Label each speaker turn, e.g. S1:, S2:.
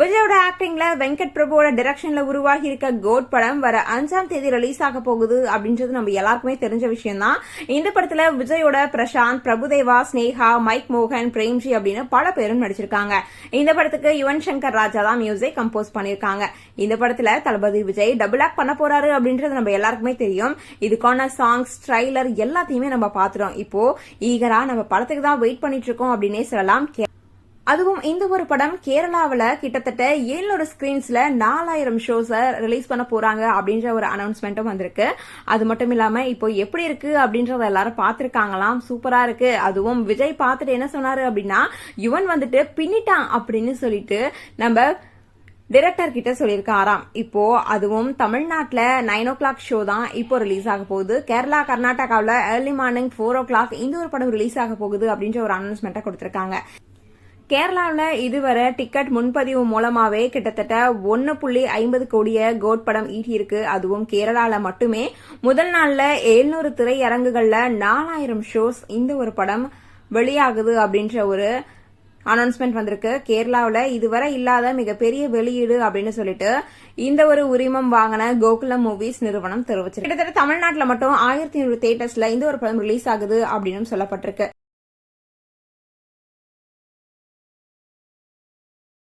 S1: விஜயோட ஆக்டிங்ல வெங்கட் பிரபுவோட டிரெக்ஷன்ல உருவாகி இருக்க கோட் படம் வர அஞ்சாம் தேதி ரிலீஸ் ஆக போகுது அப்படின்றது நம்ம எல்லாருக்குமே தெரிஞ்ச விஷயம் தான் இந்த படத்துல விஜயோட பிரசாந்த் பிரபுதேவா ஸ்னேகா மைக் மோகன் பிரேம்ஜி அப்படின்னு பல பேரும் நடிச்சிருக்காங்க. இந்த படத்துக்கு யுவன் சங்கர் ராஜா தான் மியூசிக் கம்போஸ் பண்ணிருக்காங்க இந்த படத்துல தளபதி விஜய் டபுள் ஆக்ட் பண்ண போறாரு அப்படின்றது நம்ம எல்லாருக்குமே தெரியும். இதுக்கான சாங்ஸ் ட்ரைலர் எல்லாத்தையுமே நம்ம பாத்துறோம் இப்போ ஈகரா நம்ம படத்துக்கு தான் வெயிட் பண்ணிட்டு இருக்கோம் அப்படின்னே சொல்லலாம். அதுவும் இந்த ஒரு படம் கேரளாவில் கிட்டத்தட்ட ஏழுநூறு ஸ்க்ரீன்ஸில் நாலாயிரம் ஷோஸை ரிலீஸ் பண்ண போகிறாங்க அப்படின்ற ஒரு அனௌன்ஸ்மெண்ட்டும் வந்திருக்கு. அது மட்டும் இல்லாமல் இப்போ எப்படி இருக்கு அப்படின்றத எல்லாரும் பார்த்துருக்காங்களாம். சூப்பராக இருக்கு. அதுவும் விஜய் பார்த்துட்டு என்ன சொன்னார் அப்படின்னா யுவன் வந்துட்டு பின்னிட்டான் அப்படின்னு சொல்லிட்டு நம்ம டிரெக்டர் கிட்ட சொல்லியிருக்காராம். இப்போ அதுவும் தமிழ்நாட்டில் நைன் ஓ கிளாக் ஷோ தான் இப்போ ரிலீஸ் ஆக போகுது. கேரளா கர்நாடகாவில் early morning four o'clock இந்த ஒரு படம் ரிலீஸ் ஆக போகுது அப்படின்ற ஒரு அனௌன்ஸ்மெண்ட்டை கொடுத்துருக்காங்க. கேரளாவில் இதுவரை டிக்கெட் முன்பதிவு மூலமாகவே கிட்டத்தட்ட ஒன்று புள்ளி ஐம்பது கோடிய கோட் படம் ஈட்டியிருக்கு. அதுவும் கேரளாவில் மட்டுமே. முதல் நாளில் எழுநூறு திரையரங்குகளில் நாலாயிரம் ஷோஸ் இந்த ஒரு படம் வெளியாகுது அப்படின்ற ஒரு அனௌன்ஸ்மெண்ட் வந்திருக்கு. கேரளாவில் இதுவரை இல்லாத மிகப்பெரிய வெளியீடு அப்படின்னு சொல்லிட்டு இந்த ஒரு உரிமம் வாங்கின கோகுலம் மூவிஸ் நிறுவனம் தெரிவிச்சிருக்கு. கிட்டத்தட்ட தமிழ்நாட்டில் மட்டும் ஆயிரத்தி நூறு தேட்டர்ஸ்ல இந்த ஒரு படம் ரிலீஸ் ஆகுது அப்படின்னு சொல்லப்பட்டிருக்கு.